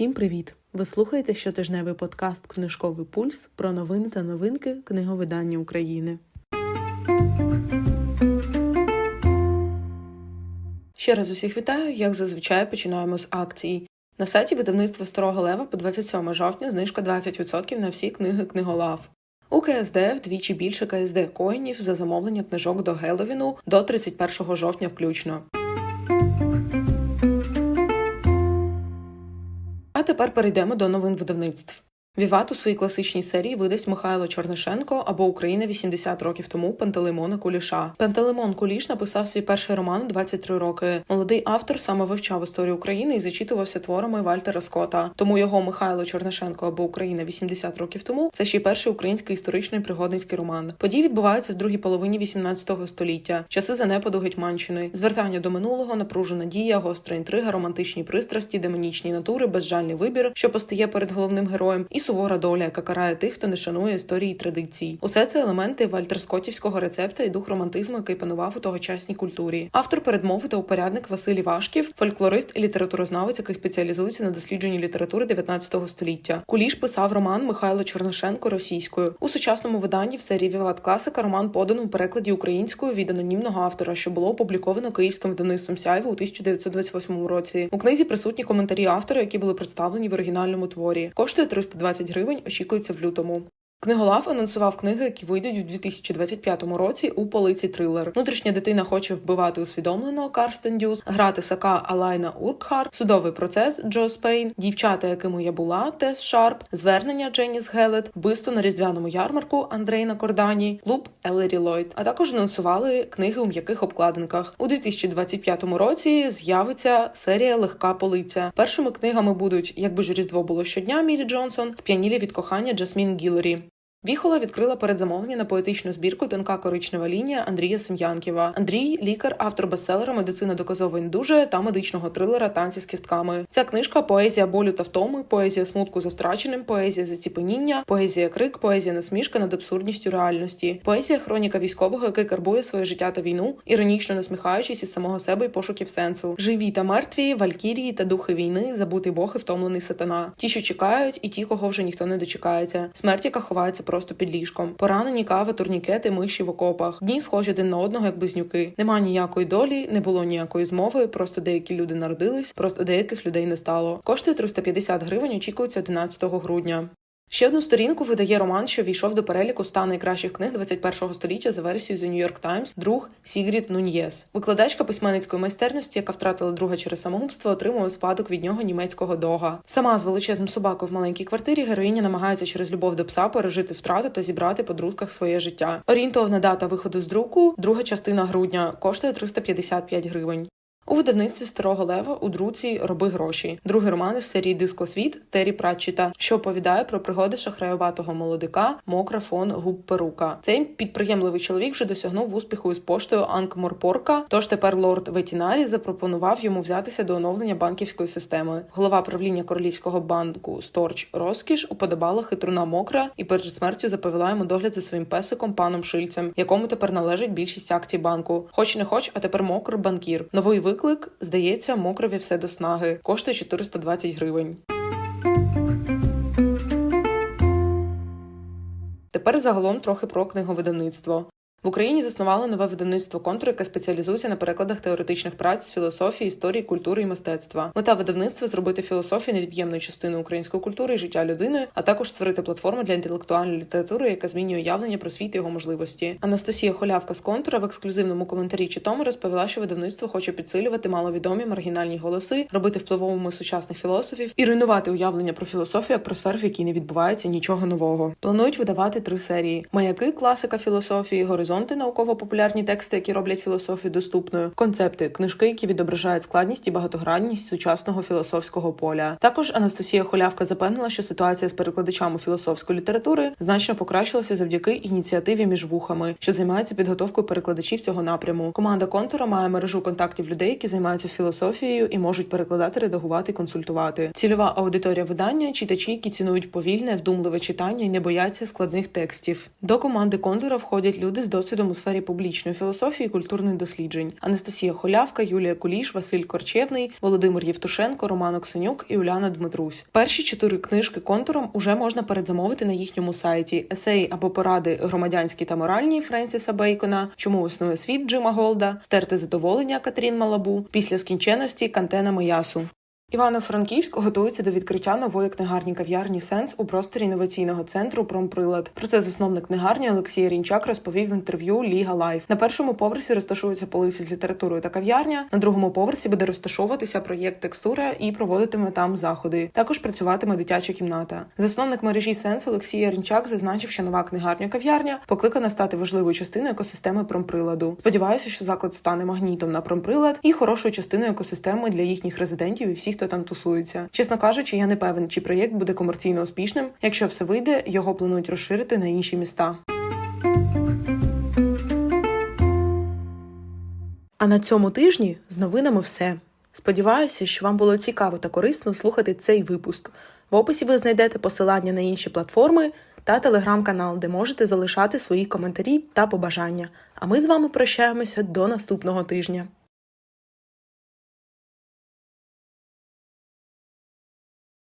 Всім привіт! Ви слухаєте щотижневий подкаст Книжковий пульс про новини та новинки книговидання України. Ще раз усіх вітаю. Як зазвичай починаємо з акції. На сайті видавництва Старого Лева по 27 жовтня знижка 20% на всі книги книголав. У КСД вдвічі більше КСД коїнів за замовлення книжок до Геловіну до 31 жовтня включно. А тепер перейдемо до новин видавництв. Віват у своїй класичній серії видасть Михайло Чорнишенко або Україна 80 років тому Пантелеймона Куліша. Пантелеймон Куліш написав свій перший роман у 23 роки. Молодий автор саме вивчав історію України і зачитувався творами Вальтера Скотта. Тому його Михайло Чорнишенко або Україна 80 років тому це ще й перший український історичний пригодницький роман. Події відбуваються в другій половині 18 століття, часи занепаду Гетьманщини, звертання до минулого, напружена дія, гостра інтрига, романтичні пристрасті, демонічні натури, безжальний вибір, що постає перед головним героєм, і сувора доля, яка карає тих, хто не шанує історії і традицій. Усе це елементи вальтерскотівського рецепта і дух романтизму, який панував у тогочасній культурі. Автор передмови та упорядник Василій Вашків, фольклорист і літературознавець, який спеціалізується на дослідженні літератури 19 століття. Куліш писав роман Михайло Чорношенко російською. У сучасному виданні в серії Віват Класика роман подано у перекладі українською від анонімного автора, що було опубліковано київським видавництвом Сяйво у 1928 році. У книзі присутні коментарі автора, які були представлені в оригінальному творі. Коштує 320 гривень. Очікується в лютому. Книголав анонсував книги, які вийдуть у 2025 році у полиці трилер. Внутрішня дитина хоче вбивати усвідомлено Карстен Дюс, грати Сака Алайна Уркхар, судовий процес Джо Спейн, дівчата, якими я була, Тес Шарп, звернення Дженіс Гелет, вбивство на різдвяному ярмарку Андрейна Кордані, клуб Елері Ллойд. А також анонсували книги у м'яких обкладинках. У 2025 році з'явиться серія Легка полиця. Першими книгами будуть Якби ж різдво було щодня Мілі Джонсон, сп'янілі від кохання Джасмін Гіллері. Віхола відкрила передзамовлення на поетичну збірку Тонка коричнева лінія Андрія Сем'янківа. Андрій лікар, автор бестселера Медицина доказової дуже та медичного трилера Танці з кістками. Ця книжка поезія болю та втоми, поезія смутку за втраченим, поезія заціпеніння, поезія крик, поезія насмішка над абсурдністю реальності, поезія хроніка військового, який карбує своє життя та війну, іронічно насміхаючись із самого себе і пошуків сенсу. Живі та мертві, валькірії та духи війни, забутий Бог і втомлений сатана. Ті, що чекають, і ті, кого вже ніхто не дочекається. Смерть, яка ховається просто під ліжком. Поранені кава, турнікети, миші в окопах. Дні схожі один на одного, як близнюки. Нема ніякої долі, не було ніякої змови. Просто деякі люди народились, просто деяких людей не стало. Коштує 350 гривень. Очікується 11 грудня. Ще одну сторінку видає роман, що війшов до переліку ста найкращих книг 21-го століття за версією The New York Times друг Сігрід Нуньєс. Викладачка письменницької майстерності, яка втратила друга через самогубство, отримує спадок від нього німецького дога. Сама з величезним собакою в маленькій квартирі героїня намагається через любов до пса пережити втрату та зібрати по друзках своє життя. Орієнтовна дата виходу з друку, друга частина грудня, коштує 355 гривень. У видавництві старого лева у друці роби гроші. Другий роман із серії Дискосвіт Террі Пратчета, що оповідає про пригоди шахраюватого молодика Мокра фон Губ Перука. Цей підприємливий чоловік вже досягнув успіху із поштою Анкморпорка. Тож тепер лорд Ветінарі запропонував йому взятися до оновлення банківської системи. Голова правління королівського банку Сторч Розкіш уподобала хитруна мокра і перед смертю заповіла йому догляд за своїм песиком паном Шильцем, якому тепер належить більшість акцій банку. Хоч не хоч, а тепер мокр банкір. Новий виклик здається, мокрові все до снаги. Коштує 420 гривень. Тепер загалом трохи про книговидавництво. В Україні заснували нове видавництво контур, яке спеціалізується на перекладах теоретичних праць з філософії, історії, культури і мистецтва. Мета видавництва зробити філософію невід'ємною частиною української культури і життя людини, а також створити платформу для інтелектуальної літератури, яка змінює уявлення про світ і його можливості. Анастасія Холявка з контура в ексклюзивному коментарі чи тому розповіла, що видавництво хоче підсилювати маловідомі маргінальні голоси, робити впливовими сучасних філософів і руйнувати уявлення про філософію як про сферу, в якій не відбувається нічого нового. Планують видавати три серії: маяки, класика філософії, горизонт горизонти, науково-популярні тексти, які роблять філософію доступною, концепти, книжки, які відображають складність і багатогранність сучасного філософського поля. Також Анастасія Холявка запевнила, що ситуація з перекладачами філософської літератури значно покращилася завдяки ініціативі між вухами, що займається підготовкою перекладачів цього напряму. Команда контура має мережу контактів людей, які займаються філософією і можуть перекладати, редагувати, консультувати. Цільова аудиторія видання читачі, які цінують повільне, вдумливе читання і не бояться складних текстів. До команди контура входять люди з досвідом у сфері публічної філософії і культурних досліджень. Анастасія Холявка, Юлія Куліш, Василь Корчевний, Володимир Євтушенко, Роман Оксенюк і Уляна Дмитрусь. Перші чотири книжки контуром уже можна передзамовити на їхньому сайті. Есеї або поради громадянські та моральні Френсіса Бейкона, чому існує світ Джима Голда, стерти задоволення Катрін Малабу, після скінченості Кантена Миясу. Івано-Франківськ готується до відкриття нової книгарні кав'ярні Сенс у просторі інноваційного центру Промприлад. Про це засновник книгарні Олексій Рінчак розповів в інтерв'ю Ліга Лайф. На першому поверсі розташуються полиці з літературою та кав'ярня. На другому поверсі буде розташовуватися проєкт Текстура і проводитиме там заходи. Також працюватиме дитяча кімната. Засновник мережі Сенс Олексій Рінчак зазначив, що нова книгарня кав'ярня покликана стати важливою частиною екосистеми промприладу. Сподіваюся, що заклад стане магнітом на промприлад і хорошою частиною екосистеми для їхніх резидентів і всіх, хто там тусується. Чесно кажучи, я не певен, чи проєкт буде комерційно успішним. Якщо все вийде, його планують розширити на інші міста. А на цьому тижні з новинами все. Сподіваюся, що вам було цікаво та корисно слухати цей випуск. В описі ви знайдете посилання на інші платформи та телеграм-канал, де можете залишати свої коментарі та побажання. А ми з вами прощаємося до наступного тижня.